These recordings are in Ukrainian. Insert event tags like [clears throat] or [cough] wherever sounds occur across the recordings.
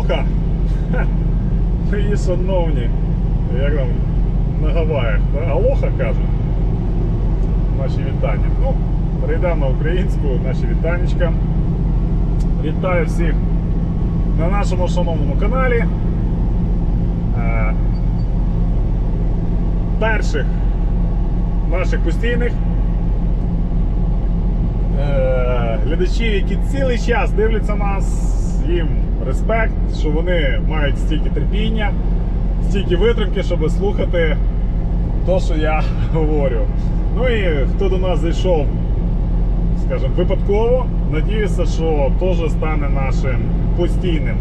Алоха. Ха. Мої шановні. Як там на Гаваях. Алоха кажуть. Наші вітання. Ну, перейдемо на українську, наші вітанечка. Вітаю всіх на нашому шановному каналі. Е, Перших наших постійних е, глядачів, які цілий час дивляться нас, їм респект, що вони мають стільки терпіння, стільки витримки, щоб слухати те, що я [laughs] говорю. Ну і хто до нас зайшов, скажімо, випадково, надіюся, що теж стане нашим постійним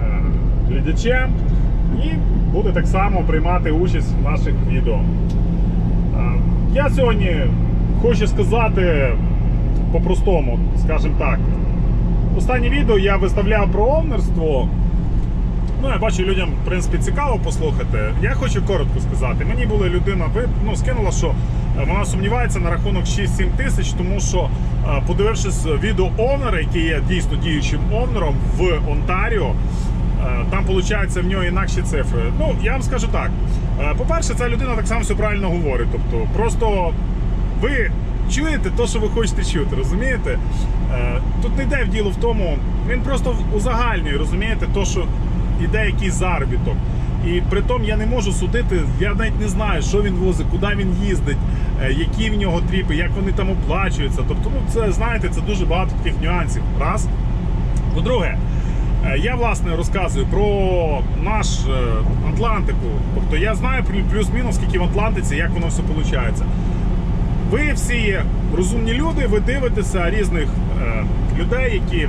е, глядачем і буде так само приймати участь в наших відео. Е, Я сьогодні хочу сказати по-простому, скажімо так. Останнє відео я виставляв про овнерство. Ну, я бачу, людям, в принципі, цікаво послухати. Я хочу коротко сказати. Мені була людина ну, скинула, що е, вона сумнівається на рахунок 6-7 тисяч, тому що, е, подивившись відео овнера, який є дійсно діючим овнером в Онтаріо, е, там виходить в нього інакші цифри. Ну, я вам скажу так. Е, По-перше, ця людина так само все правильно говорить. Тобто, просто ви чуєте те, що ви хочете чути, розумієте? Е, Тут не йде в діло в тому, він просто узагальнює, розумієте, то, що іде якийсь заробіток. І при тому я не можу судити, я навіть не знаю, що він возить, куди він їздить, е, які в нього тріпи, як вони там оплачуються. Тобто, ну це знаєте, це дуже багато таких нюансів. Раз. По-друге, е, я власне розказую про наш Атлантику. Тобто я знаю плюс-мінус, скільки в Атлантиці, як воно все виходить. Ви всі розумні люди, ви дивитеся різних е, людей, які,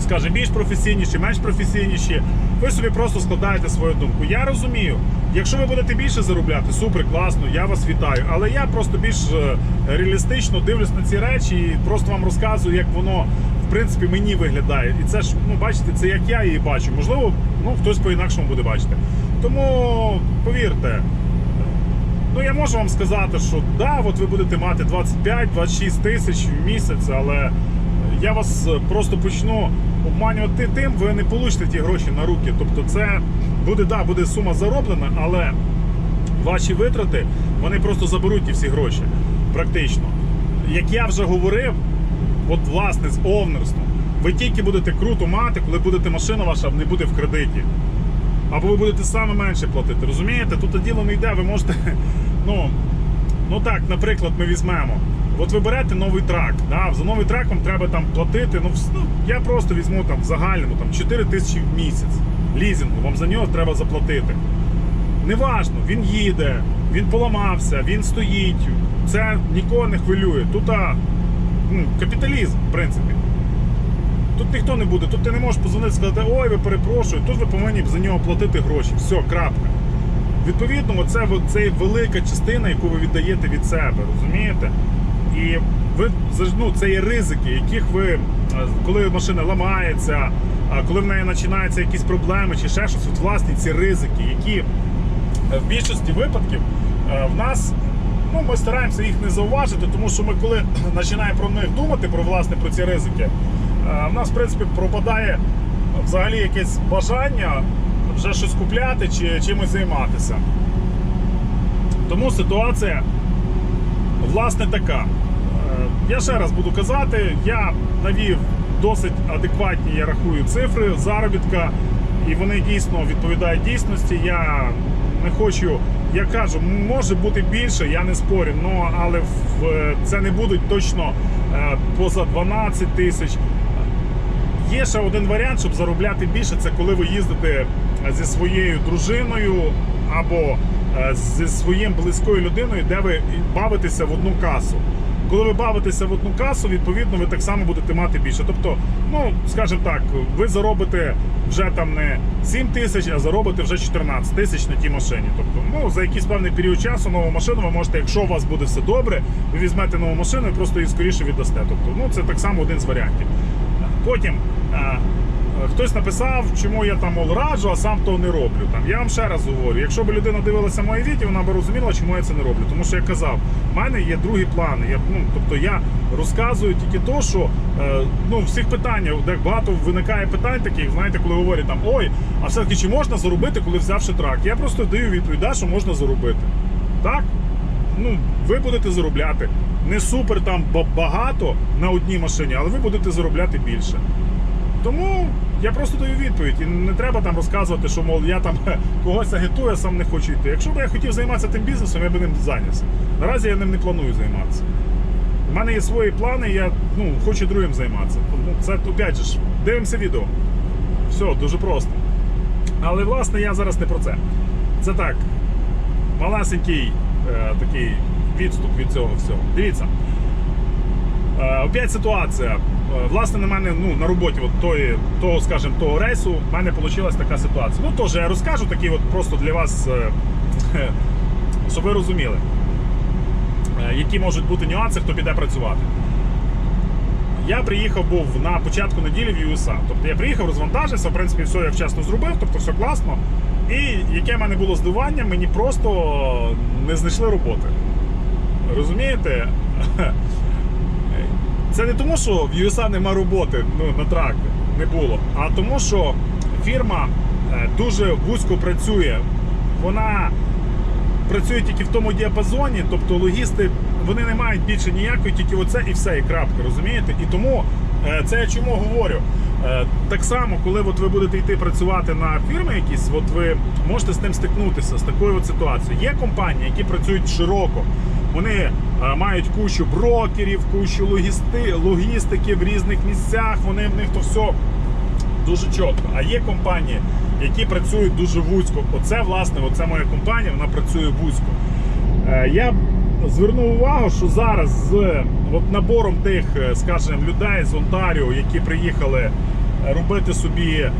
скажімо, більш професійніші, менш професійніші. Ви собі просто складаєте свою думку. Я розумію, якщо ви будете більше заробляти, супер, класно, я вас вітаю. Але я просто більш е, реалістично дивлюсь на ці речі і просто вам розказую, як воно в принципі мені виглядає. І це ж, ну бачите, це як я її бачу. Можливо, ну хтось по-інакшому буде бачити. Тому повірте. Ну, я можу вам сказати, що да, от ви будете мати 25-26 тисяч в місяць, але я вас е, просто почну обманювати тим, ви не получите ті гроші на руки. Тобто, це буде, да, буде сума зароблена, але ваші витрати вони просто заберуть ті всі гроші. Практично. Як я вже говорив, от власне з овнерством, ви тільки будете круто мати, коли будете машина ваша не буде в кредиті. Або ви будете саме менше платити. Розумієте? Тут діло не йде, ви можете. [laughs] Ну, ну так, наприклад, ми візьмемо. От ви берете новий трак. Да? За новий трак вам треба там платити. Ну, ну я просто візьму там в загальному там, 4 тисячі в місяць. Лізингу, вам за нього треба заплатити. Неважно, він їде, він поламався, він стоїть. Це нікого не хвилює. Тут а, ну, капіталізм, в принципі. Тут ніхто не буде, тут ти не можеш позвонити і сказати, ой, ви перепрошую, тут ви повинні за нього платити гроші. Все, крапка. Відповідно, це, це велика частина, яку ви віддаєте від себе, розумієте? І ви ну, це є ризики, яких ви, е, коли машина ламається, коли в неї починаються якісь проблеми чи ще щось, от власні ці ризики, які е, в більшості випадків е, в нас. Ну, ми стараємося їх не зауважити, тому що ми коли [clears throat] починаємо про них думати, про власне про ці ризики, в нас, в принципі, пропадає взагалі якесь бажання вже щось купляти чи чимось займатися. Тому ситуація, власне, така. Е, Я ще раз буду казати, я навів досить адекватні, я рахую, цифри заробітка, і вони дійсно відповідають дійсності. Я не хочу, я кажу, може бути більше, я не спорю, але це не будуть точно е, поза 12 тисяч. Є ще один варіант, щоб заробляти більше, це коли ви їздите зі своєю дружиною або е, зі своїм близькою людиною, де ви бавитеся в одну касу. Коли ви бавитеся в одну касу, відповідно, ви так само будете мати більше. Тобто, ну скажімо так, ви заробите вже там не 7 тисяч, а заробите вже 14 тисяч на тій машині. Тобто, ну за якийсь певний період часу нову машину ви можете, якщо у вас буде все добре, ви візьмете нову машину і просто її скоріше віддасте. Тобто, ну це так само один з варіантів. Потім, е, е, хтось написав, чому я там раджу, а сам то не роблю. Там я вам ще раз говорю, якщо б людина дивилася моє відео, вона б розуміла, чому я це не роблю. Тому що я казав, в мене є другі плани. Я, ну, тобто я розказую тільки то, що е, ну, всіх питаннях, де багато виникає питань таких, знаєте, коли говорять там ой, а все-таки чи можна заробити, коли взявши трак? Я просто даю відповідь, що можна заробити. Так? ну, ви будете заробляти. Не супер там багато на одній машині, але ви будете заробляти більше. Тому я просто даю відповідь. І не треба там розказувати, що мов я там [laughs] когось агітую, а сам не хочу йти. Якщо б я хотів займатися тим бізнесом, я б ним зайнявся. Наразі я ним не планую займатися. У мене є свої плани, я ну, хочу другим займатися. Ну, це опять же дивимося відео. Все, дуже просто. Але власне я зараз не про це. Це так, малесенький е, такий відступ від цього всього. Дивіться. Е, опять ситуація. Е, Власне, на мене ну, на роботі от тої, того, скажімо, того рейсу в мене вийшла така ситуація. Ну, теж я розкажу такі от просто для вас, е, [laughs] щоб ви розуміли, які можуть бути нюанси, хто піде працювати. Я приїхав був на початку неділі в USA. Тобто я приїхав, розвантажився, в принципі, все я вчасно зробив, тобто все класно. І яке в мене було здивування, мені просто не знайшли роботи. Розумієте? Це не тому, що в USA нема роботи ну, на трак не було, а тому, що фірма е, дуже вузько працює. Вона працює тільки в тому діапазоні, тобто логісти вони не мають більше ніякої, тільки оце і все, і крапка, розумієте? І тому е, це я чому говорю. Е, Так само, коли от ви будете йти працювати на фірми якісь, от ви можете з тим стикнутися, з такою от ситуацією. Є компанії, які працюють широко. Вони е, мають кучу брокерів, кучу логісти, логістики в різних місцях. Вони в них то все дуже чітко. А є компанії, які працюють дуже вузько. Оце, власне, оце моя компанія, вона працює вузько. Е, Я звернув увагу, що зараз з от набором тих, е, скажімо, людей з Онтаріо, які приїхали робити собі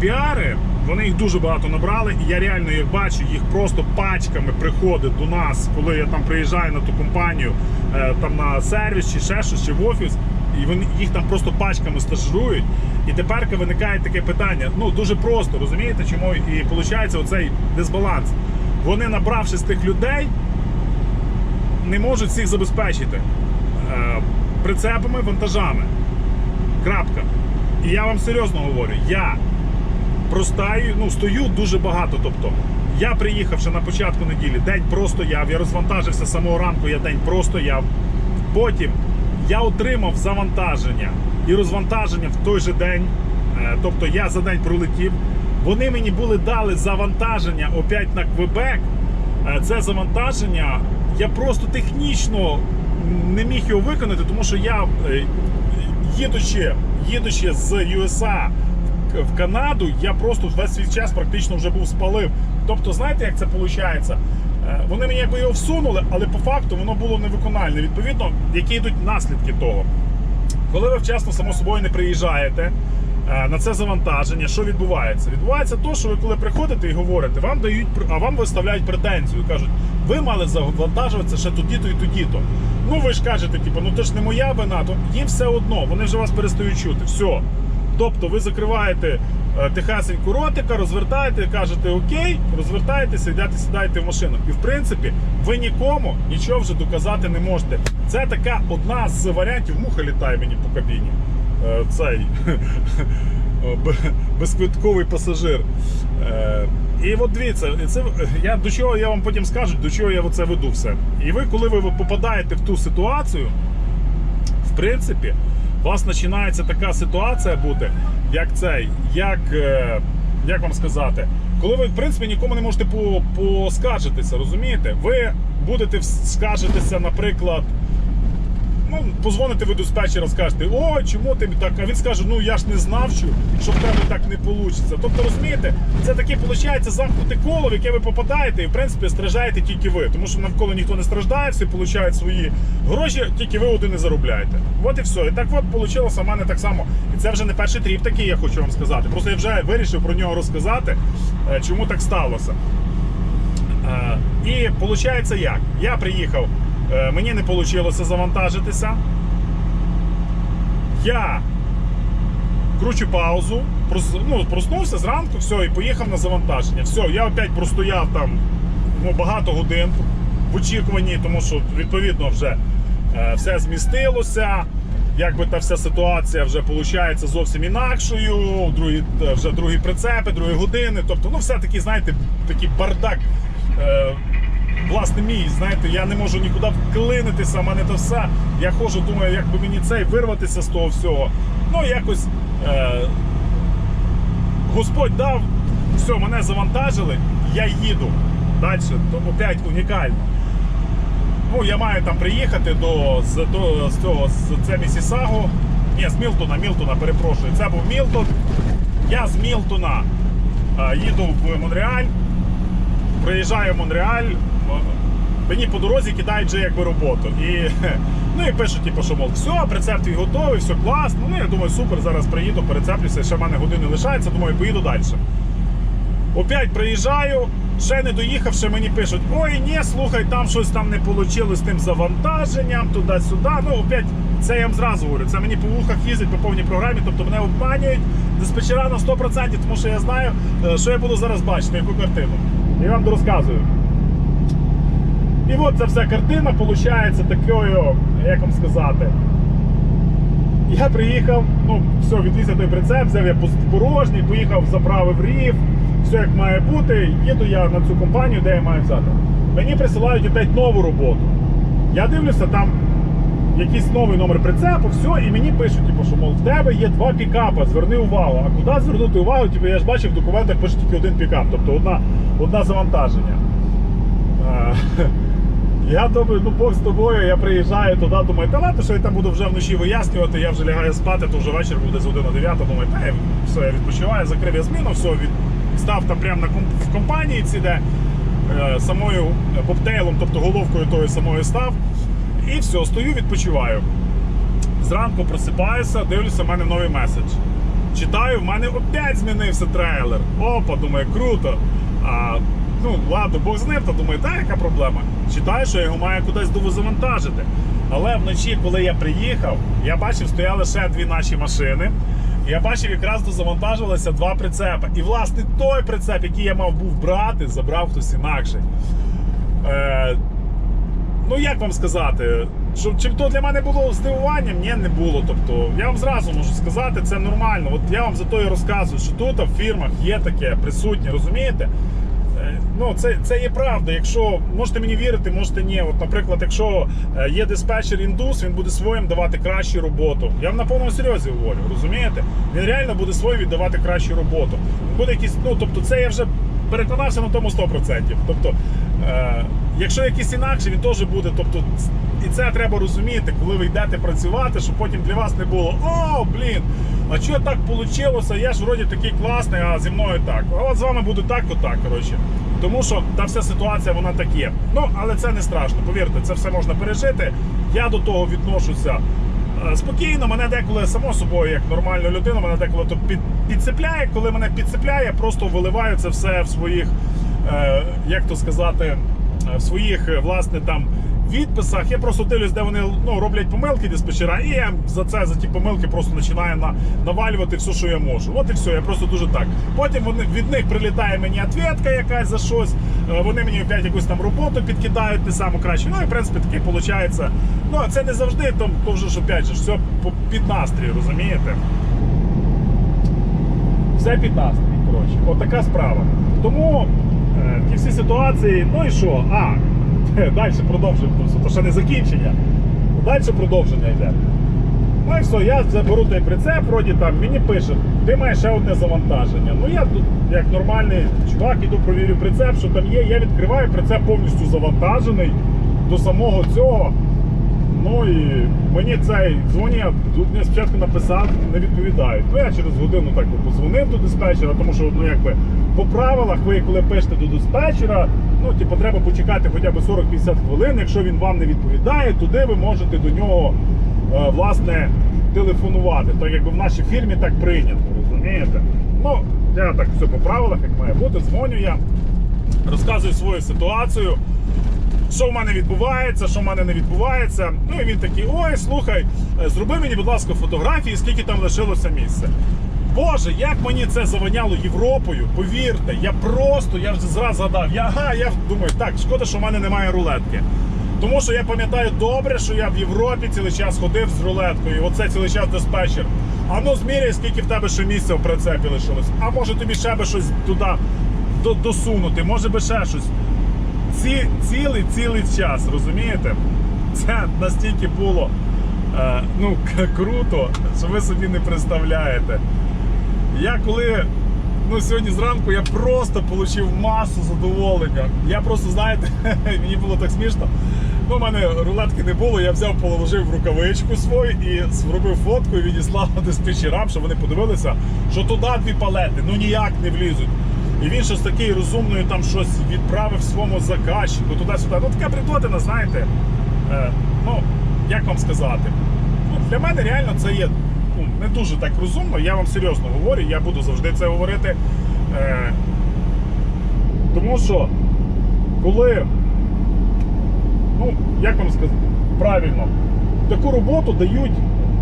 піари, вони їх дуже багато набрали, і я реально їх бачу, їх просто пачками приходить до нас, коли я там приїжджаю на ту компанію, е, там на сервіс чи ще щось, чи в офіс. І вони їх там просто пачками стажирують. І тепер виникає таке питання. Ну дуже просто розумієте, чому і виходить оцей дисбаланс. Вони, набравши з тих людей, не можуть всіх забезпечити е, прицепами, вантажами. Крапка. І я вам серйозно говорю, я простаю, ну, стою дуже багато. Тобто, я приїхавши на початку неділі, день простояв, я розвантажився з самого ранку, я день простояв. Потім я отримав завантаження і розвантаження в той же день. Е, Тобто я за день пролетів. Вони мені були дали завантаження опять на Квебек. Е, Це завантаження я просто технічно не міг його виконати, тому що я е, їдучи, їдучи з USA в- Канаду, я просто весь свій час практично вже був спалив. Тобто, знаєте, як це виходить? Вони мені якби його всунули, але по факту воно було невикональне. Відповідно, які йдуть наслідки того. Коли ви вчасно, само собою, не приїжджаєте е, на це завантаження, що відбувається? Відбувається те, що ви коли приходите і говорите, вам дають а вам виставляють претензію. Кажуть, ви мали завантажуватися ще тоді-то і тоді-то. Ну ви ж кажете, типу, ну це ж не моя вина, то їм все одно, вони вже вас перестають чути. Все. Тобто ви закриваєте е, тихесеньку ротика, розвертаєте, кажете окей, розвертаєтеся, йдете, сідаєте в машину. І в принципі, ви нікому нічого вже доказати не можете. Це така одна з варіантів. Муха літає мені по кабіні. Е, Цей [laughs] безквитковий пасажир. Е, І от дивіться, це я до чого я вам потім скажу, до чого я це веду все. І ви, коли ви попадаєте в ту ситуацію, в принципі, у вас починається така ситуація бути, як цей, як, е, як вам сказати, коли ви, в принципі, нікому не можете поскаржитися, розумієте? Ви будете скаржитися, наприклад, ну, позвоните ви диспетчера, скажете, о, чому ти так? А він скаже, ну я ж не знав, що, що в тебе так не вийде. Тобто, розумієте, це таке виходить замкнуте коло, в яке ви попадаєте, і в принципі страждаєте тільки ви. Тому що навколо ніхто не страждає, всі получають свої гроші, тільки ви один не заробляєте. От і все. І так от вийшло у мене так само. І це вже не перший тріп такий, я хочу вам сказати. Просто я вже вирішив про нього розказати, е, чому так сталося. Е, І виходить як? Я приїхав, мені не вийшло завантажитися. Я кручу паузу, ну, проснувся зранку, все, і поїхав на завантаження. Все, я опять простояв там ну, багато годин в очікуванні, тому що відповідно вже е, все змістилося. Якби та вся ситуація вже виходить зовсім інакшою, другі, е, вже другі прицепи, другі години. Тобто, ну все-таки, знаєте, такий бардак. Власне мій, знаєте, я не можу нікуди вклинитися, в мене то все. Я ходжу, думаю, як би мені цей вирватися з того всього. Ну, якось е, Господь дав, все, мене завантажили, я їду далі, то опять унікально. Ну, я маю там приїхати до, з, до, з цього, з це Місісагу. Ні, з Мілтона, Мілтона, перепрошую. Це був Мілтон. Я з Мілтона е, їду в Монреаль, приїжджаю в Монреаль, мені по дорозі кидають вже якби роботу. І, [laughs] ну і пишуть, типу, що мов, все, прицеп твій готовий, все класно. Ну я думаю, супер, зараз приїду, перецеплюся, ще в мене години лишається, думаю, поїду далі. Опять приїжджаю, ще не доїхавши, мені пишуть: ой, ні, слухай, там щось там не вийшло з тим завантаженням, туди-сюди. Ну, опять, це я вам зразу говорю. Це мені по вухах їздять по повній програмі, тобто мене обманюють диспетчера на 100%, тому що я знаю, е, що я буду зараз бачити, яку картину. Я вам розказую. І от ця вся картина виходить такою, як вам сказати. Я приїхав, ну, все, відвіз я той прицеп, взяв я порожній, поїхав, заправив рів, все як має бути. Їду я на цю компанію, де я маю взяти. Мені присилають опять нову роботу. Я дивлюся, там якийсь новий номер прицепу, все, і мені пишуть, типу, що мол, в тебе є два пікапа, зверни увагу. А куди звернути увагу? Типу, я ж бачив в документах пише тільки один пікап, тобто одна, одна завантаження. [laughs] Е, Я думаю, ну Бог з тобою, я приїжджаю туди, думаю, та ладно, що я там буду вже вночі вияснювати, я вже лягаю спати, то вже вечір буде з 1 на 9, думаю, та я, все, я відпочиваю, закрив я зміну, все, від, став там прямо на в компанії ці, де е, самою бобтейлом, тобто головкою тою самою став. І все, стою, відпочиваю. Зранку просипаюся, дивлюся, в мене новий меседж. Читаю, в мене опять змінився трейлер. Опа, думаю, круто. А, ну, ладно, Бог з ним, то думаю, та яка проблема. Читаю, що я його маю кудись довозавантажити. Але вночі, коли я приїхав, я бачив, стояли ще дві наші машини. Я бачив, якраз дозавантажувалися два прицепи. І, власне, той прицеп, який я мав був брати, забрав хтось інакший. Е, ну як вам сказати, що чим то для мене було здивуванням, ні, не було. Тобто, я вам зразу можу сказати, це нормально. От я вам за то і розказую, що тут в фірмах є таке присутнє, розумієте? Е, Ну, це, це є правда. Якщо можете мені вірити, можете ні. От, наприклад, якщо е, є диспетчер індус, він буде своїм давати кращу роботу. Я вам на повному серйозі говорю, розумієте? Він реально буде своїм віддавати кращу роботу. Буде якісь, ну тобто, це я вже переконався на тому 100%. Тобто, е, якщо якийсь інакше, він теж буде. Тобто, і це треба розуміти, коли ви йдете працювати, щоб потім для вас не було о, блін, а чого так вийшло? Я ж вроді такий класний, а зі мною так. А от з вами буде так, отак. Коротше. Тому що та вся ситуація вона так є. Ну, але це не страшно. Повірте, це все можна пережити. Я до того відношуся. е, Спокійно, мене деколи само собою, як нормальну людину, мене деколи то під, підцепляє. Коли мене підцепляє, просто виливаю це все в своїх, е, як то сказати, е, в своїх е, власне там відписах. Я просто дивлюсь, де вони ну, роблять помилки диспетчера, і я за це за ті помилки просто починаю на, навалювати все, що я можу. От і все, я просто дуже так. Потім вони, від них прилітає мені ответка якась за щось. е, Вони мені опять якусь там роботу підкидають, не саму кращу. Ну і в принципі таке виходить. Ну це не завжди, то, то вже ж опять же все під настрій, розумієте? Все під настрій, коротше. От справа. Тому е, ті всі ситуації, ну і що? А, [laughs] далі продовжуємо, то ще не закінчення. Далі продовження йде. Ну і все, я заберу той прицеп, вроді там мені пише, ти маєш ще одне завантаження. Ну я тут, як нормальний чувак, іду провірю прицеп, що там є. Я відкриваю прицеп повністю завантажений до самого цього. Ну і мені цей дзвонив, тут мені спочатку написав, не відповідають. Ну я через годину так би позвонив до диспетчера, тому що ну якби по правилах ви коли пишете до диспетчера, ну типу треба почекати хоча б 40-50 хвилин. Якщо він вам не відповідає, туди ви можете до нього е, власне телефонувати. Так якби в нашій фірмі так прийнято, розумієте? Ну, я так все по правилах, як має бути, дзвоню я, розказую свою ситуацію. що в мене відбувається, що в мене не відбувається. Ну і він такий: ой, слухай, е, зроби мені, будь ласка, фотографії, скільки там лишилося місця. Боже, як мені це завоняло Європою, повірте, я просто, я вже зразу згадав, я, ага, я думаю, так, шкода, що в мене немає рулетки. Тому що я пам'ятаю добре, що я в Європі цілий час ходив з рулеткою, і оце цілий час диспетчер. А ну зміряй, скільки в тебе ще місця в прицепі лишилось. А може тобі ще би щось туди до- досунути, може би ще щось. Ці, цілий цілий час, розумієте? Це настільки було е, ну, круто, що ви собі не представляєте. Я коли ну, сьогодні зранку я просто отримав масу задоволення. Я просто, знаєте, [laughs] мені було так смішно. Ну, у мене рулетки не було, я взяв, положив рукавичку свою і зробив фотку і відіслав [laughs] диспетчерам, щоб вони подивилися, що туди дві палети, ну ніяк не влізуть. І він щось такий розумною там щось відправив своєму заказчику туди-сюди. Ну така притотина, знаєте. Е, ну, як вам сказати? Ну, для мене реально це є не дуже так розумно. Я вам серйозно говорю, я буду завжди це говорити. Е, тому що коли, ну, як вам сказати, правильно, таку роботу дають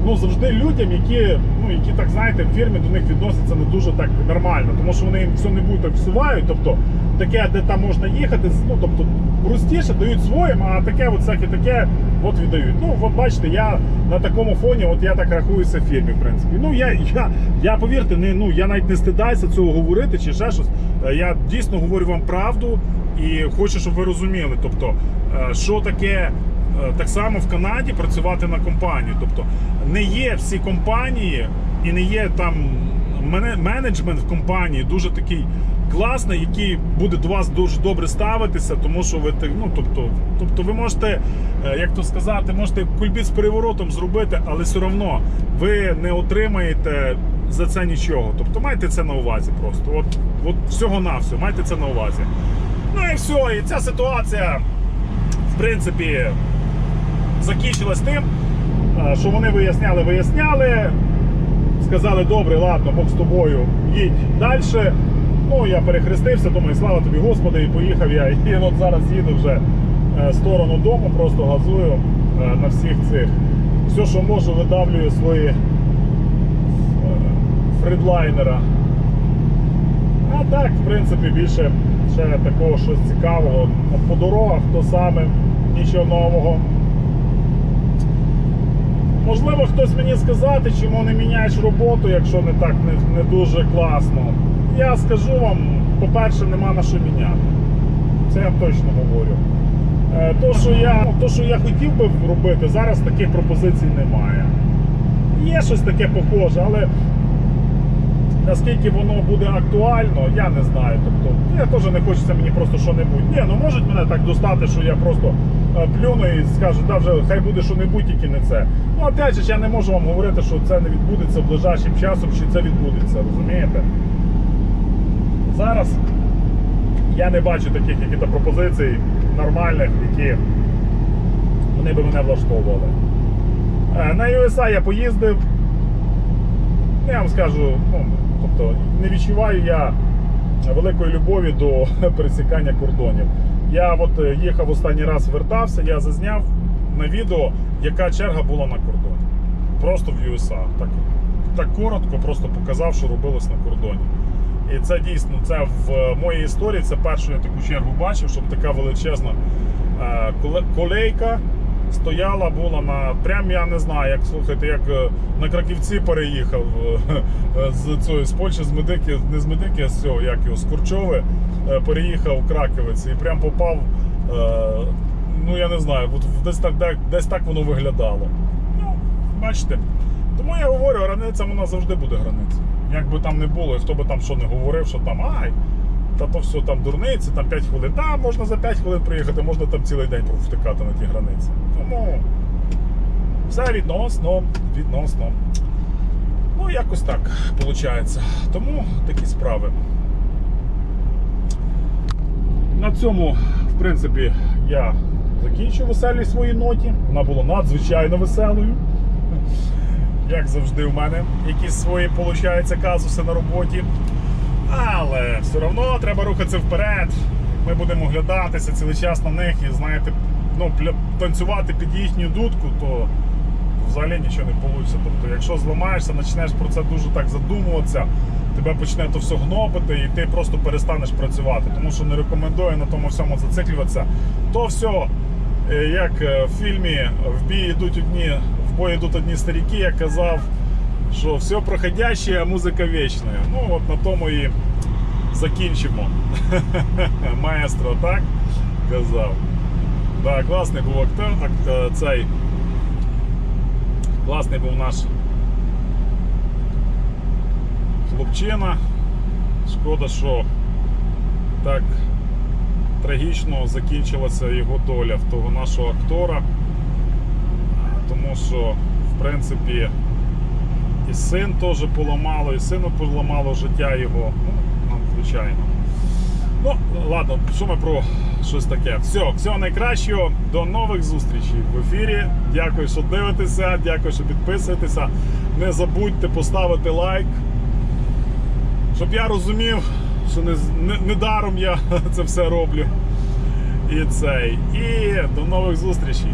ну, завжди людям, які, ну, які так знаєте, в фірмі до них відносяться не дуже так нормально, тому що вони їм все не будуть всувають. Тобто таке, де там можна їхати, ну тобто простіше дають своїм, а таке от всяке таке от віддають. Ну, от бачите, я на такому фоні, от я так рахуюся в фірмі, в принципі. Ну я, я, я повірте, не ну я навіть не стидаюся цього говорити чи ще щось. Е, Я дійсно говорю вам правду і хочу, щоб ви розуміли. Тобто, е, що таке. Е, Так само в Канаді працювати на компанію. Тобто не є всі компанії і не є там менеджмент в компанії дуже такий класний, який буде до вас дуже добре ставитися, тому що ви ну тобто, тобто ви можете, е, як то сказати, можете кульбіт з переворотом зробити, але все одно ви не отримаєте за це нічого. Тобто майте це на увазі просто. От, от всього на все, майте це на увазі. Ну і все, і ця ситуація, в принципі, закінчилась тим, що вони виясняли, виясняли. Сказали, добре, ладно, Бог з тобою, їдь далі. Ну, я перехрестився, думаю, слава тобі, Господи, і поїхав я. І от зараз їду вже е, в сторону дому, просто газую е, на всіх цих. Все, що можу, видавлюю свої е, фридлайнера. А так, в принципі, більше ще такого щось цікавого. По дорогах то саме, нічого нового. Можливо, хтось мені сказати, чому не міняєш роботу, якщо не так не, не дуже класно. Я скажу вам, по-перше, нема на що міняти. Це я точно говорю. Е, То, що я, то, що я хотів би робити, зараз таких пропозицій немає. Є щось таке похоже, але наскільки воно буде актуально, я не знаю. Тобто, я теж не хочеться мені просто що-небудь. Ні, ну можуть мене так достати, що я просто е, плюну і скажу, да, вже хай буде що-небудь, тільки не це. Ну, опять же, я не можу вам говорити, що це не відбудеться ближайшим часом, чи це відбудеться, розумієте? Зараз я не бачу таких яких пропозицій нормальних, які вони би мене влаштовували. Е, На USA я поїздив. Я вам скажу, ну, тобто не відчуваю я великої любові до [laughs] пересікання кордонів. Я от е, їхав останній раз, вертався, я зазняв на відео, яка черга була на кордоні. Просто в USA. Так, так коротко, просто показав, що робилось на кордоні. І це дійсно, це в моїй історії, це першу я таку чергу бачив, щоб така величезна е, колейка стояла, була на прям я не знаю, як слухайте, як е, на Краківці переїхав [laughs] з цієї з Польщі, з Медики, не з Медики, а з цього, як його, з Курчови, переїхав в Краківець і прям попав. е, Ну я не знаю, десь так, десь так воно виглядало. Ну, бачите. Тому я говорю, границя вона завжди буде границя. Як би там не було, і хто би там що не говорив, що там ай, та то все там дурниці, там 5 хвилин. Та можна за 5 хвилин приїхати, можна там цілий день провтикати на ті границі. Тому все відносно, відносно. Ну, якось так виходить. Тому такі справи. На цьому, в принципі, я закінчу веселій своїй ноті. Вона була надзвичайно веселою. Як завжди, у мене якісь свої, виходить, казуси на роботі. Але все одно треба рухатися вперед. ми будемо оглядатися цілий час на них і знаєте, ну, танцювати під їхню дудку, то взагалі нічого не вийде. Тобто, якщо зламаєшся, почнеш про це дуже так задумуватися, тебе почне то все гнобити, і ти просто перестанеш працювати. Тому що не рекомендую на тому всьому зациклюватися. То все, е, як е, в фільмі в бій йдуть одні, в бой йдуть одні старіки, я казав, що все проходяще, а музика вічна. Ну от на тому і закінчимо. [laughs] Маестро, так? Казав. Да, класний був актер, ак- е, цей. Класний був наш хлопчина. Шкода, що так трагічно закінчилася його доля в того нашого актора. Тому що, в принципі, і син теж поламало, і сину поламало життя його. Ну, надзвичайно. Ну, ладно, що ми про щось таке. Все, всього найкращого. До нових зустрічей в ефірі. Дякую, що дивитеся, дякую, що підписуєтеся. Не забудьте поставити лайк. Щоб я розумів, що не, не, не даром я [laughs] це все роблю. І цей. І до нових зустрічей.